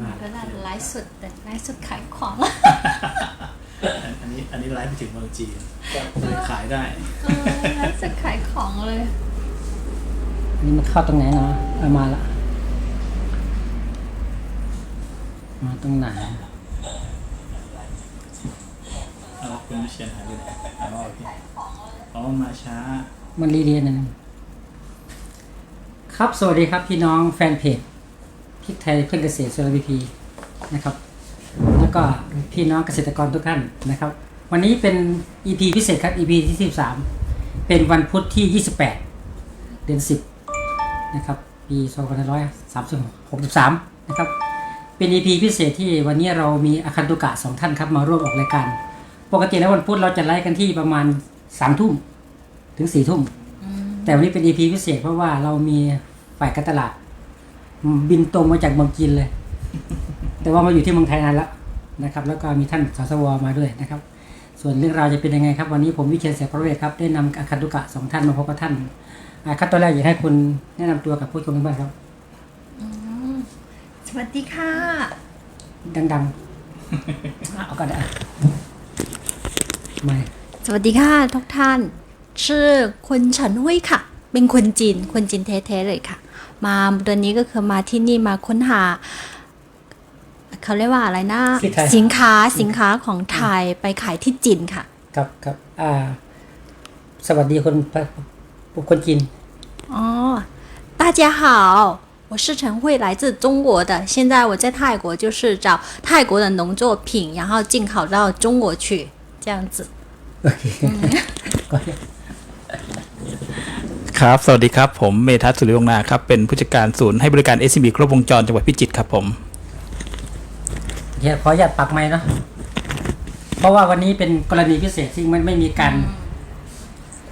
มาก็น่าจะไลฟ์สดแต่ไลฟ์สดขายของ อันนี้อันนี้ไลฟ์ไปถึงเมืองจีนเลยขายได้เออไลฟ์สดขายของเลยอันนี้มันเข้าตรงไหนเนาะเอามาละมาตรงไหนเอาคุณวิเชียนหายไปไหนอ๋อโอเคอ๋อมาช้า มันรีเรียนนึงครับสวัสดีครับพี่น้องแฟนเพจ พริกไทยเพื่อนเกษตรสุรบีพีนะครับ แล้วก็พี่น้องเกษตรกรทุกท่านนะครับ วันนี้เป็น EP พิเศษครับ EP ที่ 13 เป็นวันพุธที่ 28 เดือน 10 นะครับปี2563 นะครับ เป็น EP พิเศษที่วันนี้เรามีอาคันตุกะสองท่านครับมาร่วมออกรายการ ปกติแล้ววันพุธเราจะไลฟ์กันที่ประมาณ3ทุ่มถึง4ทุ่มแต่วันนี้เป็น EP พิเศษเพราะว่าเรามีฝ่ายการตลาด บินตรงมาจากเมืองจีนเลย แต่ว่ามาอยู่ที่เมืองไทยนานแล้วนะครับ แล้วก็มีท่านสสวมาด้วยนะครับ ส่วนเรื่องราวจะเป็นยังไงครับ วันนี้ผมวิเชียนเสกประเวศครับได้นำอาคันตุกะสองท่านมาพบกับท่านอ่าขั้นตอนแรกอยากให้คุณแนะนำตัวกับผู้ชมกันบ้างครับ สวัสดีค่ะ ดังๆ เอาก็ได้ไม่สวัสดีค่ะทุกท่าน ชื่อคุณเฉินหุยค่ะ เป็นคนจีน คนจีนแท้ๆเลยค่ะ มาเดือนนี้ก็คือมาที่นี่มาค้นหา เขาเรียกว่าอะไรนะ ที่ไทย สินค้าสินค้าของไทยไปขายที่จีนค่ะ ครับครับอ่า สวัสดีคนคนจีน 哦，大家好，我是陈慧，来自中国的。现在我在泰国，就是找泰国的农作品，然后进口到中国去，这样子。 โอเ คก็ครับ สวัสดีครับ ผมเมทัศน์สุริวงศ์นาครับ เป็นผู้จัดการศูนย์ให้บริการ SCB ครบวงจรจังหวัดพิจิตรครับผมเดี๋ยวขออนุญาตปรับไม้เนาะเพราะว่าวันนี้เป็นกรณีพิเศษซึ่งมันไม่มีการ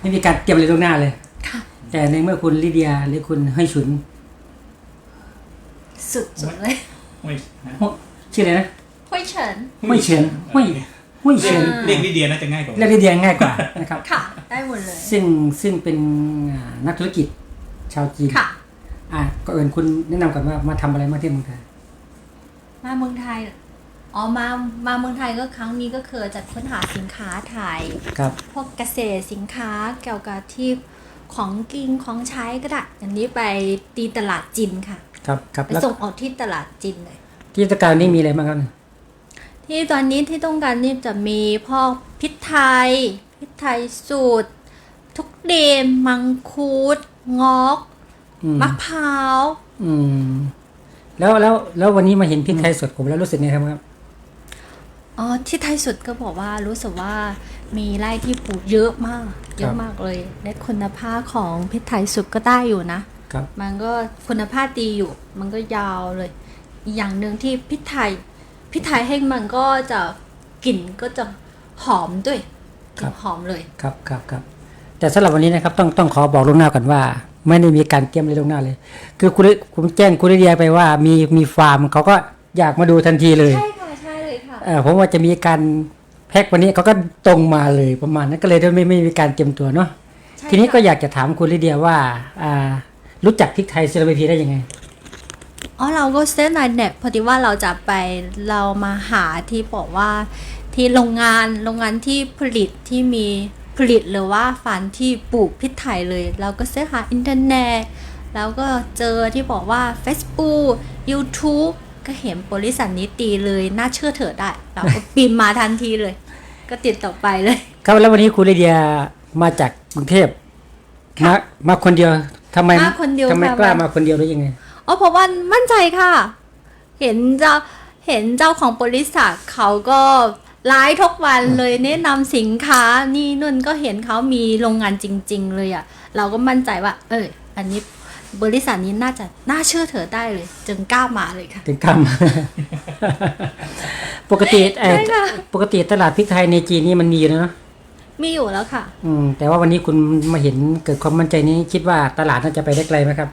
ไม่มีการเตรียมอะไรล่วงหน้าเลยค่ะแต่ในเมื่อคุณลิเดียหรือคุณเฮ้ยฉุนสุดสุดเลยไม่ฮ้ชื่ออะไรนะห้วยเฉินเฮ้ยเฉินเฮ้ย เฮ้ยเฉินเรียกลิเดียน่าจะง่ายกว่า เรียกลิเดียง่ายกว่านะครับค่ะ ได้หมดเลย ซึ่งซึ่งเป็นอ่านักธุรกิจชาวจีนค่ะอะก็เอิญคุณแนะนำก่อนว่ามาทำอะไรมาที่เมืองไทยมาเมืองไทยอ๋อมามาเมืองไทยก็ครั้งนี้ก็คือจะค้นหาสินค้าไทยครับพวกเกษตรสินค้าเกี่ยวกับที่ของกินของใช้ก็ได้อันนี้ไปตีตลาดจีนค่ะ ครับครับไปแล้วส่งออกที่ตลาดจีนเลยที่ตะการนี้มีอะไรบ้างครับ ที่ตอนนี้ที่ต้องการนี่จะมีพวกพริกไทยพริกไทยสูตร ทุกเดมมังคุดงอกอืมมะพร้าวอืม แล้วแล้วแล้ววันนี้มาเห็นพริกไทยสดผมแล้วรู้สึกไงครับครับอ๋อที่ไทยสุดก็บอกว่ารู้สึกว่ามีไร่ที่ปลูกเยอะมาก เยอะมากเลย และคุณภาพของพริกไทยสุดก็ได้อยู่นะครับมันก็คุณภาพดีอยู่ มันก็ยาวเลยอีกอย่างหนึ่งที่พริกไทย พริกไทยให้มันก็จะกลิ่นก็จะหอมด้วยกลิ่นหอมเลย ครับครับครับแต่สำหรับวันนี้นะครับต้องต้องขอบอกล่วงหน้าก่อนว่า ไม่ได้มีการเตรียมอะไรล่วงหน้าเลย คือคุณคุณแจ้งคุณลิเดียไปว่ามีมีฟาร์มเขาก็อยากมาดูทันทีเลยใช่ค่ะใช่เลยค่ะเออผมว่าจะมีการแพ็กวันนี้เขาก็ตรงมาเลยประมาณนั้นก็เลยไม่ไม่มีการเตรียมตัวเนาะใช่ทีนี้ก็ค่ะอยากจะถามคุณลิเดียว่าอ่ารู้จักพริกไทยเซราพีได้ยังไง อ๋อเราก็เซิร์ชในเน็ตพอดีว่าเราจะไปเรามาหาที่บอกว่าที่โรงงานโรงงานที่ผลิตที่มีผลิตหรือว่าฟันที่ปลูกพริกไทยเลย เราก็เสิร์ชหาอินเทอร์เน็ตแล้วก็เจอที่บอกว่า Facebook YouTube ก็เห็นบริษัทนี้ตีเลยน่าเชื่อถือได้ เราก็ปีนมาทันทีเลย ก็ติดต่อไปเลย ครับแล้ววันนี้คุณลิเดียมาจากกรุงเทพมามาคนเดียวทำไมมาคนเดียวทำไมค่ะกล้ามาคนเดียวได้ยังไง อ๋อเพราะว่ามั่นใจค่ะ เห็นเจ้าเห็นเจ้าของบริษัทเขาก็ไลฟ์ทุกวันเลยแนะนำสินค้านี่นุ่นก็เห็นเขามีโรงงานจริง ๆ เลยอะ่ะ เราก็มั่นใจว่า เอออันนี้บริษัทนี้น่าจะน่าเชื่อถือได้เลย จึงกล้ามาเลยค่ะ ถึงกล้ามาปกติเอ่อใช่ค่ะ ปกติตลาดพริกไทยในจีนนี่มันมีอยู่แล้วเนอะมีอยู่แล้วค่ะ อืมแต่ว่าวันนี้คุณมาเห็นเกิดความมั่นใจนี้คิดว่าตลาดน่าจะไปได้ไกลไหมครับ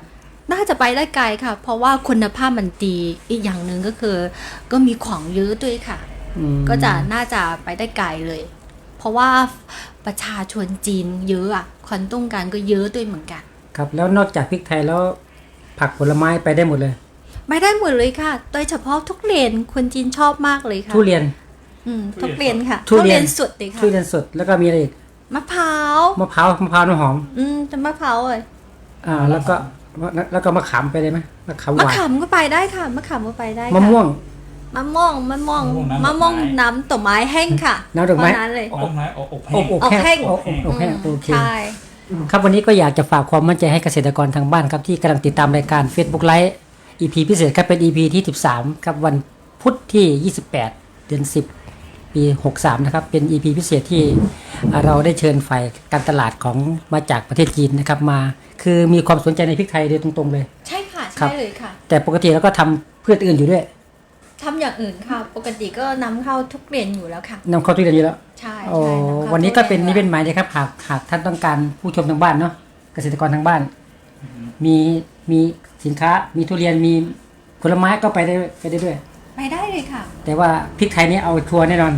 น่าจะไปได้ไกลค่ะ เพราะว่าคุณภาพมันดีอีกอย่างหนึ่งก็คือ ก็มีของเยอะด้วยค่ะอืมก็จะน่าจะไปได้ไกลเลย เพราะว่าประชาชนจีนเยอะอะคนต้องการก็เยอะด้วยเหมือนกัน ครับแล้วนอกจากพริกไทยแล้วผักผลไม้ไปได้หมดเลยไม่ได้หมดเลยค่ะ โดยเฉพาะทุกเรียนคนจีนชอบมากเลยค่ะทุเรียนอืมทุกเรียนค่ะทุเรียนสดเลยค่ะทุเรียนสดแล้วก็มีอะไรอีกมะพร้าวมะพร้าวมะพร้าวน้ำหอม อืมแต่มะพร้าวเลยอ่าแล้วก็ แล้วก็มะขามไปเลยไหมมะขามหมะวานขามก็ไปได้ค่ะมะขามก็ไปได้ค่ะมะม่วง มะม่วงมะม่วงมะม่วงน้ำต้นไม้แห้งค่ะน้ำดอกไม้เท่านั้นเลยอบไม้อบอบอแห้บงอบอบแห้แห้งงอบอบอบแห้งโอเค ใช่ ครับวันนี้ก็อยากจะฝากความมั่นใจให้เกษตรกรทางบ้านครับที่กำลังติดตามรายการ Facebook Live EP พิเศษครับเป็น EP ที่ 13 ครับวันพุธที่ 28 เดือน 10 ปี 63 นะครับ เป็น EP พิเศษที่เราได้เชิญฝ่ายการตลาดของมาจากประเทศจีนนะครับมา คือมีความสนใจในพริกไทยโดยตรงๆเลย ใช่ค่ะ ครัใช่บเลยค่ะแต่ปกติเราก็ทำพืชอื่นอยู่ด้วยทำอย่างอื่นค่ะ ปกติก็นำเข้าทุกเรียนอยู่แล้วค่ะ นำเข้าทุเรียนอยู่แล้ว ใช่โอ้ใช่ำข้าวันนี้ก็เป็นทุนี่รียเป็นหมายเลยครับหากหากท่านต้องการผู้ชมทางบ้านเนาะเกษตรกรทางบ้าน มีมีสินค้ามีทุเรียนมีผลไม้ก็ไปได้ไปได้ด้วย ไปได้เลยค่ะ แต่ว่าพริกไทยนี่เอาทัวร์แน่นอน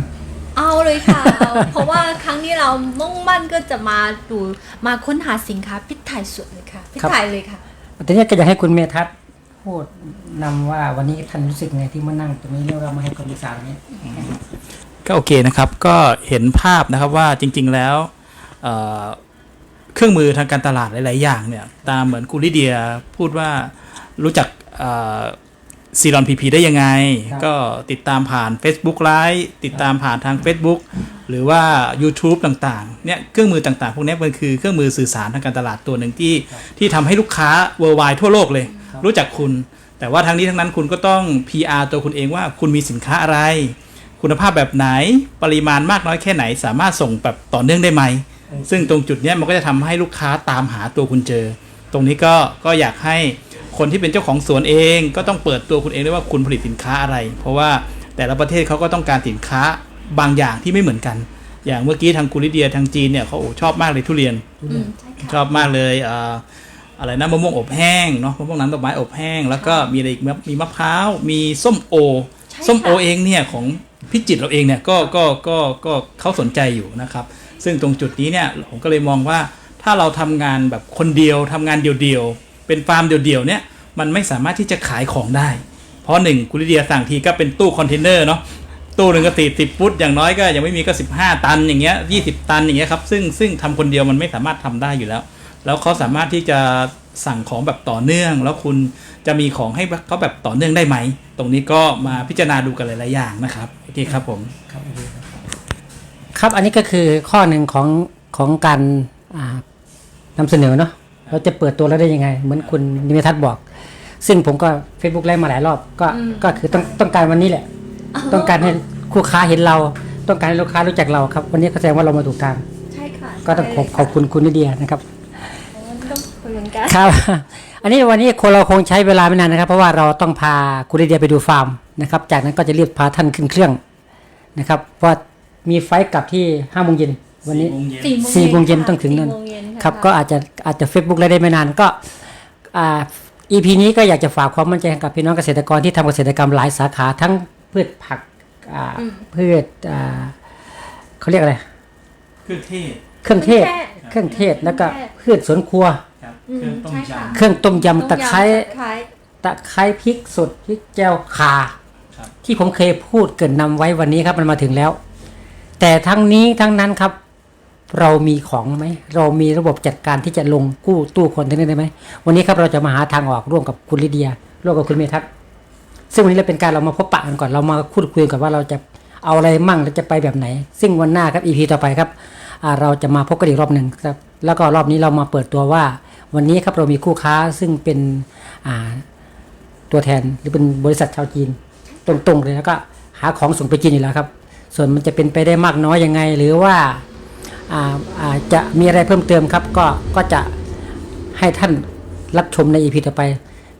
เอาเลยค่ะเอาเพราะว่าครั้งนี้เรามุ่งมั่นก็จะมาดูมาค้นหาสินค้าพริกไทยสดเลยค่ะพริกครับไทยเลยค่ะแต่เนี้ก็อยากให้คุณเมทัศน์พูดนำว่าวันนี้ท่านรู้สึกไงที่มานั่งตรงนี้แล้วเรามาให้คำปรึกษาตรงนี้ก็โอเคนะครับก็เห็นภาพนะครับว่าจริง ๆแล้วเอ่อเครื่องมือทางการตลาดหลาย ๆ อย่างเนี่ยตามเหมือนกุลิเดียพูดว่ารู้จัก ซีรอนพีพีได้ยังไงครับก็ติดตามผ่าน Facebook ไลฟ์ติดตามผ่านทาง Facebook หรือว่า YouTube ต่างๆเนี่ยเครื่องมือต่างๆ พวกนี้มันคือเครื่องมือสื่อสารทางการตลาดตัวหนึ่งที่ที่ทำให้ลูกค้า worldwide ทั่วโลกเลย รู้จักคุณ แต่ว่าทั้งนี้ทั้งนั้นคุณก็ต้อง PR ตัวคุณเองว่าคุณมีสินค้าอะไร คุณภาพแบบไหนปริมาณมากน้อยแค่ไหน สามารถส่งแบบต่อเนื่องได้ไหม ซึ่งตรงจุดเนี้ยมันก็จะทำให้ลูกค้าตามหาตัวคุณเจอ ตรงนี้ก็ก็อยากให้ คนที่เป็นเจ้าของสวนเองก็ต้องเปิดตัวคุณเองด้วยว่าคุณผลิตสินค้าอะไร เพราะว่าแต่ละประเทศเขาก็ต้องการสินค้าบางอย่างที่ไม่เหมือนกัน อย่างเมื่อกี้ทางกุลิเดียทางจีนเนี่ยเขาโอ้ชอบมากเลยทุเรียนอืมใช่ค่ะชอบมากเลยเอ่ออะไรนะมะม่วงอบแห้งเนาะมะม่วงน้ำดอกไม้อบแห้ง แล้วก็มีอะไรอีกมะมีมะพร้าวมีส้มโอใช่ค่ะส้มโอเองเนี่ยของพิจิตรเราเองเนี่ยก็ก็ก็ก็เขาสนใจอยู่นะครับ ซึ่งตรงจุดนี้เนี่ยผมก็เลยมองว่าถ้าเราทำงานแบบคนเดียวทำงานเดียวๆ เป็นฟาร์มเดี่ยวๆเนี่ยมันไม่สามารถที่จะขายของได้ เพราะหนึ่งคุณลิเดียสั่งทีก็เป็นตู้คอนเทนเนอร์เนาะตู้หนึ่งก็สี่สิบฟุตอย่างน้อยก็ยังไม่มีก็สิบห้าตันอย่างเงี้ยยี่สิบตันอย่างเงี้ยครับซึ่งซึ่งทำคนเดียวมันไม่สามารถทำได้อยู่แล้ว แล้วเขาสามารถที่จะสั่งของแบบต่อเนื่อง แล้วคุณจะมีของให้เขาแบบต่อเนื่องได้ไหม ตรงนี้ก็มาพิจารณาดูกันหลายๆอย่างนะครับโอเคครับผมครับครับอันนี้ก็คือข้อหนึ่งของของการอ่านำเสนอเนาะ เราจะเปิดตัวแล้วได้ยังไง เหมือนคุณนิเมทัศน์บอก ซึ่งผมก็ Facebook ไล่มาหลายรอบ ก็ก็คือต้องต้องการวันนี้แหละ ต้องการให้คู่ค้าเห็นเรา ต้องการให้ลูกค้ารู้จักเราครับ วันนี้ก็แสดงว่าเรามาถูกทาง ใช่ค่ะก็ต้องขอบขอบคุณคุณนิเดียนะครับต้องขอบคุณเหมือนกันครับ อันนี้วันนี้คนเราคงใช้เวลาไม่นานนะครับ เพราะว่าเราต้องพาคุณลิเดียไปดูฟาร์มนะครับ จากนั้นก็จะรีบพาท่านขึ้นเครื่องนะครับ เพราะว่ามีไฟล์กลับที่ห้าโมงเย็น วันนี้ สี่โมงเย็นต้องถึงนั่น สี่โมเย็ะครับก็อาจจะอาจจะ Facebook ได้ได้ไม่นานก็อ่า EP นี้ก็อยากจะฝากความมั่นใจให้กับพี่น้องเกษตรกรที่ทำเกษตรกรรมหลายสาขาทั้งพืชผักอ่าพืชอ่าเขาเรียกอะไร เครื่องเทศเครื่องเทศ เครื่องเทศแล้วก็พืชสวนครัว ครับอืมเครื่องต้มใช่ค่ะยำเครื่องต้มยำตะไคร้ตะไคร้ ตะไคร้พริกสดพริกแจวข่าครับ ที่ผมเคยพูดเกรินนำไว้วันนี้ครับมันมาถึงแล้ว แต่ทั้งนี้ทั้งนั้นครับ เรามีของไหมเรามีระบบจัดการที่จะลงกู้ตู้คนทนเนอร์ได้ไหมวันนี้ครับเราจะมาหาทางออกร่วมกับคุณลิเดียร่วมกับคุณเมทัศซึ่งวันนี้เราเป็นการเรามาพบปะกันก่อนเรามาพูดคุยกันว่าเราจะเอาอะไรมั่งเราจะไปแบบไหน ซึ่งวันหน้าครับอีพีต่อไปครับเราจะมาพบกันอีกรอบหนึ่งครับแล้วก็รอบนี้เรามาเปิดตัวว่า วันนี้ครับเรามีคู่ค้าซึ่งเป็นตัวแทนหรือเป็นบริษัทชาวจีน ตรงๆเลยแล้วก็หาของส่งไปจีนอยู่แล้วครับ ส่วนมันจะเป็นไปได้มากน้อยยังไงหรือว่า จะมีอะไรเพิ่มเติมครับ ก็ก็จะให้ท่านรับชมในอีพีต่อไป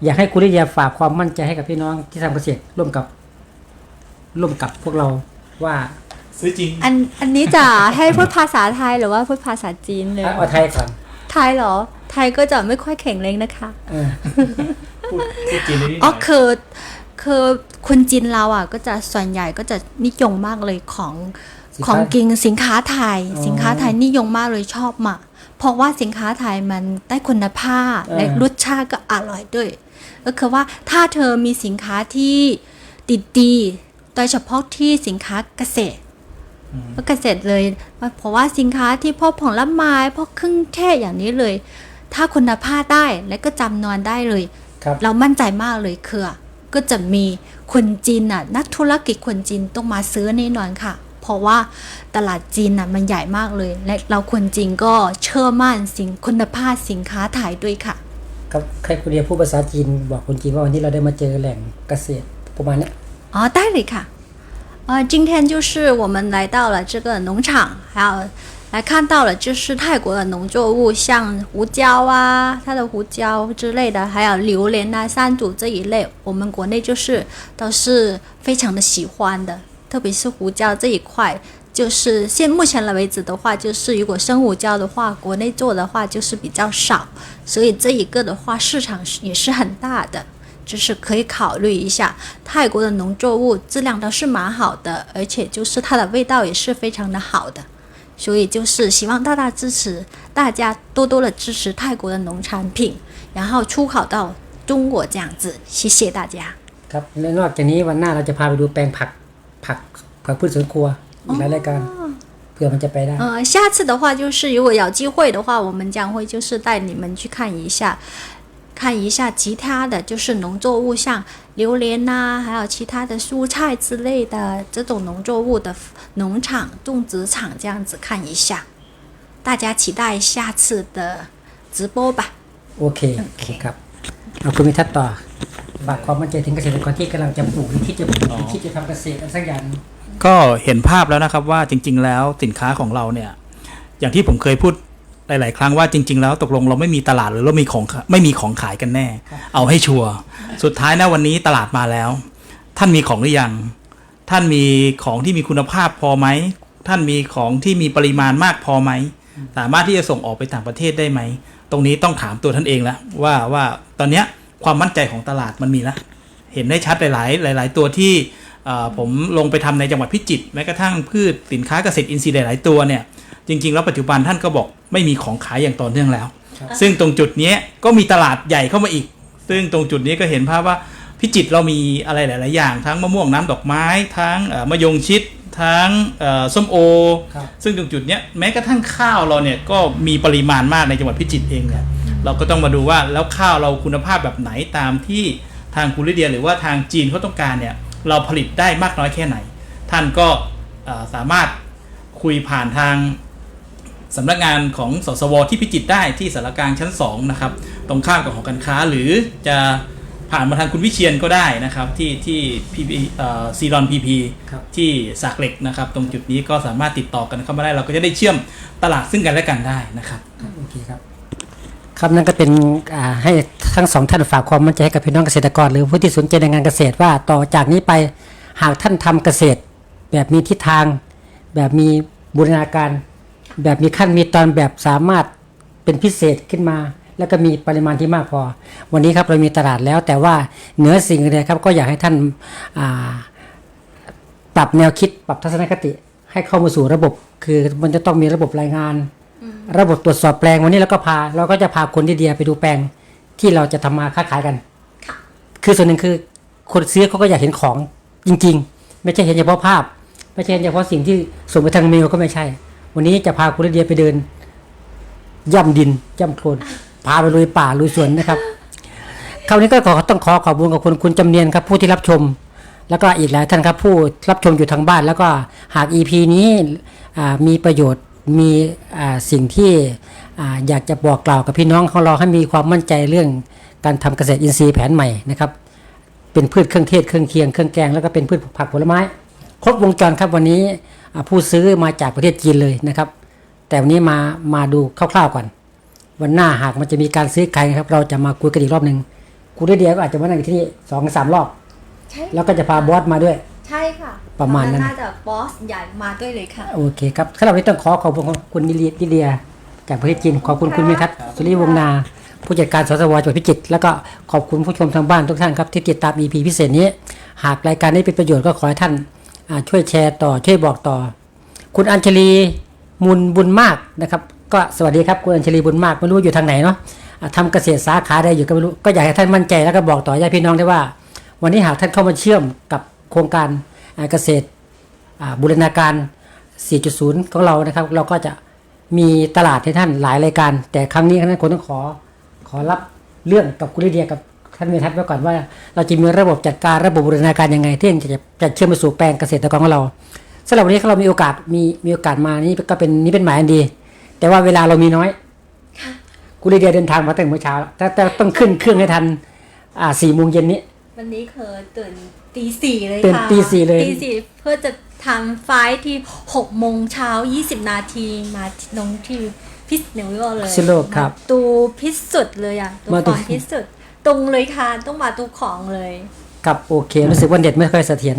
อยากให้คุณลิเดียฝากความมั่นใจให้กับพี่น้องที่ทำเกษตรร่วมกับ ร่วมกับพวกเราว่าซื้อจริง อันอันนี้จะให้พูดภาษาไทยหรือว่าพูดภาษาจีนเลยเอาไทยก่อนไทยเหรอ ไทยก็จะไม่ค่อยแข็งแรงนะคะเออพูดพูดจีนได้นิดหอ๋น่ออยคือคือคนจีนเราอะ ก็จะส่วนใหญ่ก็จะนิยมมากเลยของสินค้า ของกินสินค้าไทยอ๋อสินค้าไทยนิยมมากเลยชอบมากเพราะว่าสินค้าไทยมันได้คุณภาพเออและรสชาติก็อร่อยด้วย ก็คือว่าถ้าเธอมีสินค้าที่ติดดีโดยเฉพาะที่สินค้าเกษตรก็เกษตรเลย เพราะว่าสินค้าที่พวกผลไม้พวกเครื่องเทศอย่างนี้เลย ถ้าคุณภาพได้และก็จำนวนได้เลยครับเรามั่นใจมากเลยคือก็จะมีคนจีนน่ะ นักธุรกิจคนจีนต้องมาซื้อแน่นอนค่ะ เพราะว่าตลาดจีนน่ะมันใหญ่มากเลย และเราคนจีนก็เชื่อมั่นสินคุณภาพสินค้าไทยด้วยค่ะ ครับใครคุณเรียนพูดภาษาจีนบอกคนจีนว่าวันนี้เราได้มาเจอแหล่งเกษตรประมาณเนี้ย 哦，代理卡。呃，今天就是我们来到了这个农场，还有来看到了就是泰国的农作物，像胡椒啊，它的胡椒之类的，还有榴莲啊、山竹这一类，我们国内就是都是非常的喜欢的， 特别是胡椒这一块。就是现目前为止的话，就是如果生胡椒的话，国内做的话就是比较少，所以这一个的话市场是也是很大的。就是可以考虑一下，泰国的农作物质量都是蛮好的，而且就是它的味道也是非常的好的，所以就是希望大大支持，大家多多的支持泰国的农产品，然后出口到中国这样子，谢谢大家。 ครับและนอกจากนี้วันหน้าเราจะพาไปดูแปลงผัก ผักผักพืชสวนครัวอีกหลายรายการเผื่อมันจะไปได้ 呃，下次的话就是如果有机会的话，我们将会就是带你们去看一下，看一下其他的就是农作物，像榴莲呐、还有其他的蔬菜之类的这种农作物的农场、种植场这样子看一下。大家期待下次的直播吧。 โอเคครับเอาคุณมิทัศน์ต่อ ฝากความมั่นใจถึงเกษตรกรที่กำลังจะปลูกหรือที่จะปลูกหรือที่จะทำเกษตรอะไรสักอย่างก็เห็นภาพแล้วนะครับว่าจริง ๆ แล้วสินค้าของเราเนี่ย อย่างที่ผมเคยพูดหลาย ๆ ครั้งว่าจริง ๆ แล้วตกลงเราไม่มีตลาดหรือเรามีของขาไม่มีของขายกันแน่ เอาให้ชัวร์สุดท้ายนะวันนี้ตลาดมาแล้ว ท่านมีของหรือยัง ท่านมีของที่มีคุณภาพพอไหมท่านมีของที่มีปริมาณมากพอไหมสามารถที่จะส่งออกไปต่างประเทศได้ไหม ตรงนี้ต้องถามตัวท่านเองแล้วว่าว่าตอนเนี้ย ความมั่นใจของตลาดมันมีแล้วเห็นได้ชัดหลาย ๆ หลาย ๆ ตัวที่เอ่อผมลงไปทำในจังหวัดพิจิตรแม้กระทั่งพืชสินค้าเกษตรอินทรีย์หลาย ๆ ตัวเนี่ยจริง ๆ แล้วปัจจุบันท่านก็บอกไม่มีของขายอย่างต่อเนื่องแล้ว ซึ่งตรงจุดเนี้ยก็มีตลาดใหญ่เข้ามาอีก ซึ่งตรงจุดนี้ก็เห็นภาพว่าพิจิตรเรามีอะไรหลาย ๆ อย่าง ทั้งมะม่วงน้ำดอกไม้ ทั้งเอ่อมะยงชิด ทั้งเอ่อส้มโอครับซึ่งตรงจุดเนี้ยแม้กระทั่งข้าวเราเนี่ยก็มีปริมาณมากในจังหวัดพิจิตรเองเนี่ย เราก็ต้องมาดูว่าแล้วข้าวเราคุณภาพแบบไหนตามที่ทางคุณลิเดีย หรือว่าทางจีนเขาต้องการเนี่ยเราผลิตได้มากน้อยแค่ไหน ท่านก็เอ่อสามารถคุยผ่านทางสำนักงานของสสวที่พิจิตรได้ที่สารกลางชั้น2นะครับตรงข้ามกับหอการค้าหรือจะผ่านมาทางคุณวิเชียนก็ได้นะครับที่ที่พีพีซีรอนพีพีครับที่สากเหล็กนะครับ ตรงจุดนี้ก็สามารถติดต่อกันเข้ามาได้ เราก็จะได้เชื่อมตลาดซึ่งกันและกันได้นะครับโอเคครับ ครับนั่นก็เป็นให้ทั้งสองท่านฝากความมั่นใจให้กับพี่น้องเกษตรกร หรือผู้ที่สนใจในงานเกษตรว่าต่อจากนี้ไปหากท่านทำเกษตร แบบมีทิศทาง แบบมีบูรณาการ แบบมีขั้นมีตอนแบบสามารถเป็นพิเศษขึ้นมา แล้วก็มีปริมาณที่มากพอ วันนี้ครับเรามีตลาดแล้ว แต่ว่าเหนือสิ่งใดครับก็อยากให้ท่านาปรับแนวคิดปรับทัศนคติ ให้เข้ามาสู่ระบบ คือมันจะต้องมีระบบรายงาน ระบบตรวจสอบแปลงวันนี้เราก็พา เราก็จะพาคนที่เดียไปดูแปลงที่เราจะทำมาค้าขายกันคือส่วนหนึ่งคือคนซื้อเขาก็อยากเห็นของจริง ๆ ไม่ใช่เห็นเฉพาะภาพ ไม่ใช่เห็นเฉพาะสิ่งที่ส่งไปทางเมลก็ไม่ใช่ วันนี้จะพาคุณลิเดียไปเดินย่ำดินย่ำโคลนพาไปลุยป่าลุยสวนนะครับคราวนี้ก็ขอต้องขอขอบคุณกับคุณคุณจำเนียนครับผู้ที่รับชม แล้วก็อีกหลายท่านครับผู้รับชมอยู่ทางบ้าน แล้วก็หาก EP นี้อ่ามีประโยชน์ มีอ่าสิ่งที่อ่าอยากจะบอกกล่าวกับพี่น้องของเราให้มีความมั่นใจเรื่องการทำเกษตรอินทรีย์แผนใหม่นะครับ เป็นพืชเครื่องเทศเครื่องเคียงเครื่องแกงแล้วก็เป็นพืชผักผลไม้ ครบวงจรครับวันนี้อ่าผู้ซื้อมาจากประเทศจีนเลยนะครับ แต่วันนี้มามาดูคร่าวๆก่อน วันหน้าหากมันจะมีการซื้อขายนะครับ เราจะมาคุยกันอีกรอบหนึ่งคุณลิเดียก็อาจจะมานั่งอยู่ที่นี่สองสามรอบใช่แล้วก็จะพาบอสมาด้วย ใช่ค่ะประมาณนั้น น่าจะบอสใหญ่มาด้วยเลยค่ะ โอเคครับสำหรับวันนี้ต้องขอขอบคุณคุณลิเดียลิเดีย จากประเทศจีน ขอบคุณคุณเมทัศน์สุริวงศ์นา ผู้จัดการสสวจังหวัดพิจิตร แล้วก็ขอบคุณผู้ชมทางบ้านทุกท่านครับที่ติดตาม EP พิเศษนี้ หากรายการนี้เป็นประโยชน์ก็ขอให้ท่านอ่าช่วยแชร์ต่อ ช่วยบอกต่อ คุณอัญชลีมุนบุญมากนะครับ ก็สวัสดีครับคุณอัญชลีบุญมากไม่รู้ว่าอยู่ทางไหนเนาะอ่าทำเกษตรสาขาใดอยู่ก็ไม่รู้ ก็อยากให้ท่านมั่นใจแล้วก็บอกต่อญาติพี่น้องได้ว่า วันนี้หากท่านเข้ามาเชื่อมกับ โครงการเกษตรบูรณาการ 4.0 ของเรานะครับ เราก็จะมีตลาดให้ท่านหลายรายการ แต่ครั้งนี้ท่านคนต้องขอขอรับเรื่องกับคุณลิเดียกับท่านเมทัศน์ไว้ก่อนว่าเราจะมีระบบจัดการระบบบูรณาการยังไงที่จะจะเชื่อมไปสู่แปลงเกษตรกรของเราสำหรับวันนี้เรามีโอกาสมีมีโอกาสมานี่ก็เป็นนี่เป็นหมายอันดี แต่ว่าเวลาเรามีน้อยคุณลิเดียเดินทางมาตั้งแต่เมื่อเช้าแล้วแต่แต่ต้องขึ้นเครื่องให้ทันอ่าสี่โมงเย็นนี้ วันนี้เคยตื่น ตีสี่เลยตื่นค่ะตีสี่เลย ตีสี่เพื่อจะทำไฟล์ที่หกโมงเช้ายี่สิบนาทีมาลงที่พิษเนวิโอเลยพิษณุโลกครับมาตูพิสุดเลยอะตูมาขตูองพิสุด ตรงเลยค่ะต้องมาตูของเลยครับโอเค รู้สึกว่าเด็ดไม่ค่อยเสถียร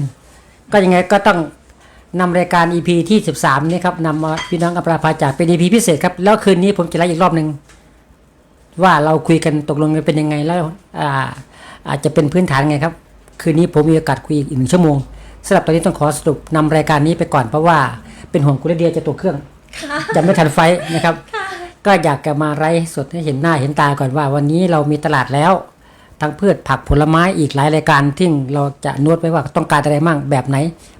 ก็ยังไงก็ต้องนำรายการ EP ที่ 13 นี่ครับนำมาพี่น้องอัปราภาจากเป็น EP พิเศษครับ แล้วคืนนี้ผมจะไล่อีกรอบหนึ่งว่าเราคุยกันตกลงกันเป็นยังไงแล้วอ่าอาจจะเป็นพื้นฐานไงครับ คืนนี้ผมมีโอกาสคุยอีกหนึ่งชั่วโมงสำหรับตอนนี้ต้องขอสรุปนำรายการนี้ไปก่อนเพราะว่าเป็นห่วงคุณลิเดียจะตกเครื่องจะไม่ทันไฟท์นะครับ ก็อยากจะมาไลฟ์สดให้เห็นหน้าเห็นตาก่อนว่า วันนี้เรามีตลาดแล้ว ทั้งพืชผักผลไม้อีกหลายรายการที่เราจะนวดไว้ว่าต้องการอะไรมั่งแบบไหน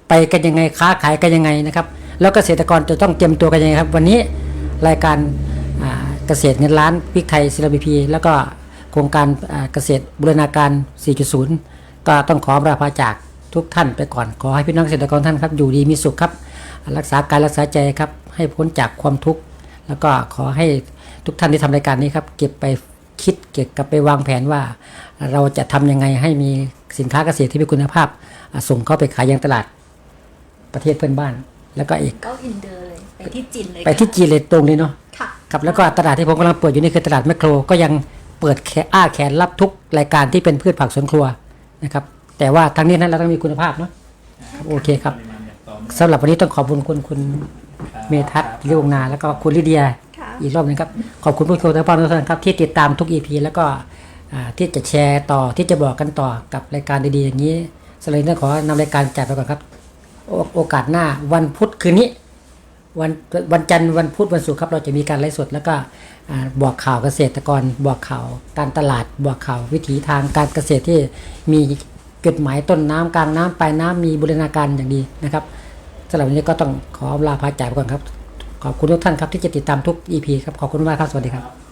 ไปกันยังไงค้าขายกันยังไงนะครับ แล้วเกษตรกรจะต้องเตรียมตัวกันยังไงครับ วันนี้รายการอ่าเกษตรเงินล้านพิกไทยศิลปิพีแล้วก็โครงการอ่าเกษตรบูรณาการ 4.0 ก็ต้องขอลาพาจากทุกท่านไปก่อน ขอให้พี่น้องเกษตรกรท่านครับอยู่ดีมีสุขครับ รักษากายรักษาใจครับ ให้พ้นจากความทุกข์ แล้วก็ขอให้ทุกท่านที่ทำรายการนี้ครับ เก็บไปคิดเก็บกับไปวางแผนว่า เราจะทำยังไงให้มีสินค้าเกษตรที่มีคุณภาพอะส่งเข้าไปขายยังตลาดประเทศเพื่อนบ้าน แล้วก็อีกก็อินเดอร์เลยไปที่จีนเลยไปที่จีนเลยตรงเลยเนาะค่ะครับแล้วก็ตลาดที่ผมกำลังเปิดอยู่นี่คือตลาดแมคโครก็ยังเปิดแค่อ้าแขนรับทุกรายการที่เป็นพืชผักสวนครัว นะครับ แต่ว่าทั้งนี้นั้นเราต้องมีคุณภาพเนาะครับโอเคครับสำหรับวันนี้ต้องขอบคุณคุณคุณเมทัศน์เรียวงนา แล้วก็คุณลิเดียค่ะอีกรอบหนึงครับ ขอบคุณผู้ชมทุกท่านทุกท่านครับที่ติดตามทุก EP แล้วก็อ่าที่จะแชร์ต่อที่จะบอกกันต่อกับรายการดีๆอย่างนี้สำหรับวันนี้ขอนำรายการจากไปก่อนครับโอโอกาสหน้าวันพุธคืนนี้ วันวันจันทร์วันพุธวันศุกร์ครับเราจะมีการไลฟ์สดแล้วก็บอกข่าวเกษตรกรบอกข่าวการตลาดบอกข่าววิถีทางการเกษตรที่มีจุดหมายต้นน้ำกลางน้ำปลายน้ำมีบูรณาการอย่างดีนะครับสำหรับวันนี้ก็ต้องขอลาพาจายไปก่อนครับ ขอบคุณทุกท่านครับที่จะติดตามทุก EP ครับขอบคุณมากครับสวัสดีครับ